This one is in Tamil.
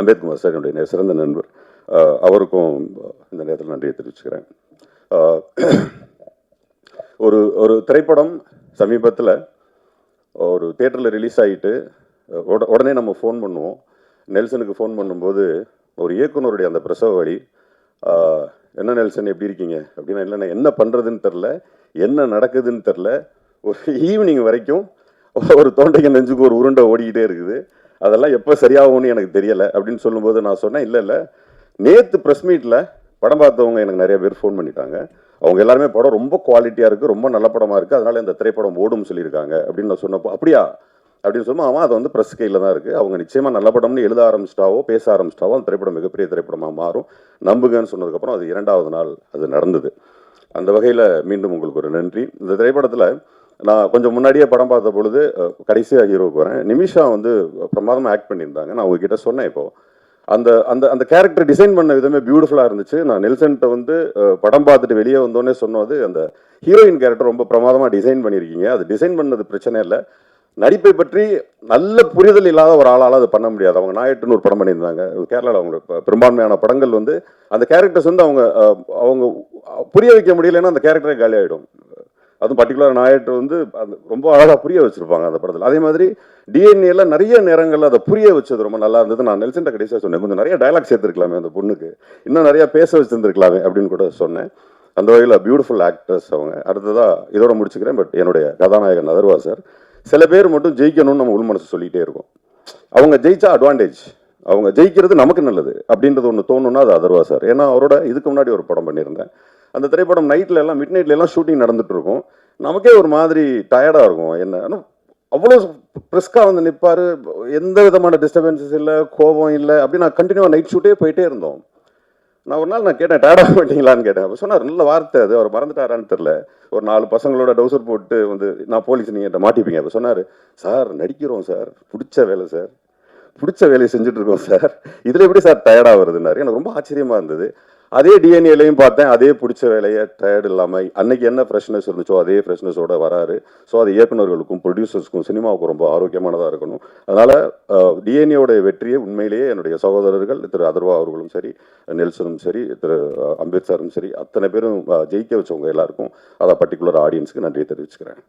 அம்பேத்குமார் சார் என்னுடைய சிறந்த நண்பர். அவருக்கும் இந்த நேரத்தில் நன்றியை தெரிவிச்சுக்கிறேன். ஒரு ஒரு திரைப்படம் சமீபத்தில் ஒரு தேட்டரில் ரிலீஸ் ஆகிட்டு உட உடனே நம்ம ஃபோன் பண்ணுவோம். நெல்சனுக்கு ஃபோன் பண்ணும்போது ஒரு இயக்குனருடைய அந்த பிரசவ வழி என்ன நெல்சன் எப்படி இருக்கீங்க? அப்படின்னா இல்லைண்ணா என்ன பண்ணுறதுன்னு தெரில என்ன நடக்குதுன்னு தெரில ஒரு ஈவினிங் வரைக்கும் ஒரு தொண்டைக்கு நெஞ்சுக்கு ஒரு உருண்டை ஓடிக்கிட்டே இருக்குது. அதெல்லாம் எப்போ சரியாகும்னு எனக்கு தெரியலை அப்படின்னு சொல்லும்போது நான் சொன்னேன் இல்லை இல்லை. நேற்று ப்ரெஸ் மீட்டில் படம் பார்த்தவங்க எனக்கு நிறைய பேர் ஃபோன் பண்ணிட்டாங்க. அவங்க எல்லாருமே படம் ரொம்ப குவாலிட்டியாக இருக்குது ரொம்ப நல்ல படமாக இருக்குது அதனால் இந்த திரைப்படம் ஓடும் சொல்லியிருக்காங்க. அப்படின்னு நான் சொன்னப்போ அப்படியா? அப்படின்னு சொல்லும்போது அவன் அது வந்து ப்ரெஸ் கையில் தான் இருக்குது அவங்க நிச்சயமாக நல்ல படம்னு எழுத ஆரம்பிச்சிட்டாவோ பேச ஆரம்பிச்சிட்டாவோ அந்த திரைப்படம் மிகப்பெரிய திரைப்படமாக மாறும். நம்புங்கன்னு சொன்னதுக்கப்புறம் அது இரண்டாவது நாள் அது நடந்தது. அந்த வகையில் மீண்டும் உங்களுக்கு ஒரு நன்றி. இந்த திரைப்படத்தில் நான் கொஞ்சம் முன்னாடியே படம் பார்த்த பொழுது கடைசியாக ஹீரோவுக்கு வரேன். நிமிஷா வந்து பிரமாதமாக ஆக்ட் பண்ணியிருந்தாங்க. நான் உங்ககிட்ட சொன்னேன் இப்போ. அந்த அந்த அந்த கேரக்டர் டிசைன் பண்ண விதமே பியூட்டிஃபுல்லாக இருந்துச்சு. நான் நெல்சன்ட்ட வந்து படம் பார்த்துட்டு வெளியே வந்தோடனே சொன்னது அந்த ஹீரோயின் கேரக்டர் ரொம்ப பிரமாதமாக டிசைன் பண்ணியிருக்கீங்க. அது டிசைன் பண்ணது பிரச்சனை இல்லை. நடிப்பை பற்றி நல்ல புரிதல் இல்லாத ஒரு ஆளால் அது பண்ண முடியாது. அவங்க நாயட்டுன்னு ஒரு படம் பண்ணியிருந்தாங்க. கேரளாவில் அவங்க பெரும்பான்மையான படங்கள் வந்து அந்த கேரக்டர்ஸ் வந்து அவங்க அவங்க புரிய வைக்க முடியலைன்னா அந்த கேரக்டரே காலி ஆகிடும் அதுவும் பர்டிகுலர் நாயட்டு வந்து அந்த ரொம்ப அழகாக புரிய வச்சிருப்பாங்க அந்த படத்தில். அதே மாதிரி டிஎன்ஏல நிறைய நேரங்களில் அதை புரிய வச்சது ரொம்ப நல்லா இருந்தது நான் நெல்சன்ட்ட கடைசியாக சொன்னேன். கொஞ்சம் நிறைய டைலாக் சேர்த்துருக்கலாமே அந்த பொண்ணுக்கு. இன்னும் நிறைய பேச வச்சிருந்துருக்கலாமே அப்படின்னு கூட சொன்னேன். அந்த வகையில் பியூட்டிஃபுல் ஆக்டர்ஸ் அவங்க. அடுத்ததாக இதோட முடிச்சுக்கிறேன். பட் என்னுடைய கதாநாயகன் அதர்வா சார் சில பேர் மட்டும் ஜெயிக்கணும்னு நம்ம உள் மனசு சொல்லிகிட்டே இருக்கும். அவங்க ஜெயிச்சா அட்வான்டேஜ் அவங்க ஜெயிக்கிறது நமக்கு நல்லது அப்படின்றது ஒன்று தோணுன்னா அது அதர்வா சார் ஏன்னா அவரோட இதுக்கு முன்னாடி ஒரு படம் பண்ணியிருந்தேன். அந்த திரைப்படம் நைட்ல எல்லாம் மிட் நைட்ல எல்லாம் ஷூட்டிங் நடந்துட்டு இருக்கும் நமக்கே ஒரு மாதிரி டயர்டாக இருக்கும். என்ன ஆனா, அவ்வளோ ப்ரிஸ்காக வந்து நிற்பார் எந்த விதமான டிஸ்டர்பன்சஸ் இல்லை கோபம் இல்லை. அப்படி நான் கண்டினியூவாக நைட் ஷூட்டே போயிட்டே இருந்தோம். நான் ஒரு நாள் நான் கேட்டேன் டயர்டாக மாட்டீங்களான்னு கேட்டேன். அப்போ சொன்னார் நல்ல வார்த்தை அது. அவர் மறந்துட்டாரான்னு தெரில ஒரு நாலு பசங்களோட டவுசர் போட்டு வந்து நான் போலீஸ் நீங்கள் என்கிட்ட மாட்டிப்பீங்க. அப்போ சொன்னார் சார் நடிக்கிறோம் சார். பிடிச்ச வேலை சார். பிடிச்ச வேலையை செஞ்சுட்டு இருக்கோம் சார். இதில் எப்படி சார் டயர்டாக வருதுன்னாரு. எனக்கு ரொம்ப ஆச்சரியமாக இருந்தது. அதே டிஎன்ஏலையும் பார்த்தேன். அதே பிடிச்ச வேலையை டயர்டு இல்லாமல் அன்னைக்கு என்ன ஃப்ரெஷ்னஸ் இருந்துச்சோ அதே ஃப்ரெஷ்னஸோட வராரு. ஸோ அது இயக்குனர்களுக்கும் ப்ரொடியூசர்ஸ்க்கும் சினிமாவுக்கும் ரொம்ப ஆரோக்கியமானதாக இருக்கணும். அதனால் டிஎன்ஏவோட வெற்றியை உண்மையிலேயே என்னுடைய சகோதரர்கள் திரு அதர்வா அவர்களும் சரி நெல்சனும் சரி திரு அம்பேத்கரும் சரி அத்தனை பேரும் ஜெயிக்க வச்சவங்க எல்லாருக்கும் அதை பர்டிகுலர் ஆடியன்ஸுக்கு நன்றியை தெரிவிச்சுக்கிறேன்.